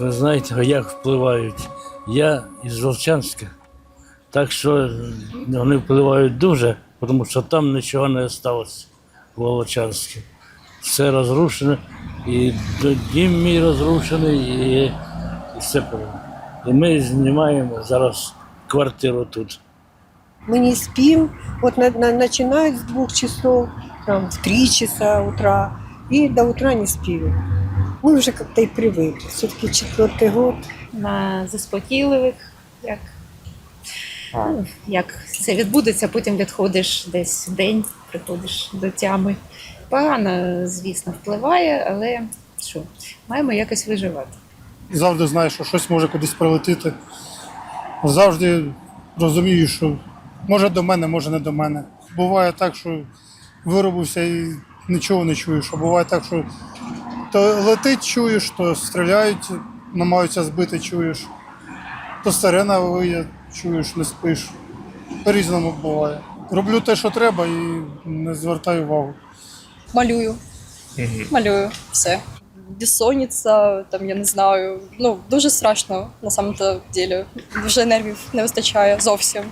Ви знаєте, як впливають. Я із Волчанська, так що вони впливають дуже, тому що там нічого не залишилося в Волчанську. Все розрушено, і дім мій розрушений, і, і все. повинно. І ми знімаємо зараз квартиру тут. Мы не спим, вот на- на- начинают с двух часов, там, в три часа утра, и до утра не спим. Мы уже как-то и привыкли. Все-таки четвертый год. на заспокійливих, як, ну, як це відбудеться, потім відходиш десь в день, приходиш до тями. Погано, звісно, впливає, але що, маємо якось виживати. завжди знаєш, що щось може кудись прилетіти. Завжди розумію, що може до мене, може не до мене. Буває так, що виробився і нічого не чуєш. А буває так, що то летить, чуєш, то стріляють, намагаються збити, чуєш. То сирена виє, чуєш, не спиш. По-різному буває. Роблю те, що треба, і не звертаю увагу. малюю. Малюю все. Безсонниця, там я не знаю. Ну дуже страшно на самом ділі. Вже нервів не вистачає зовсім.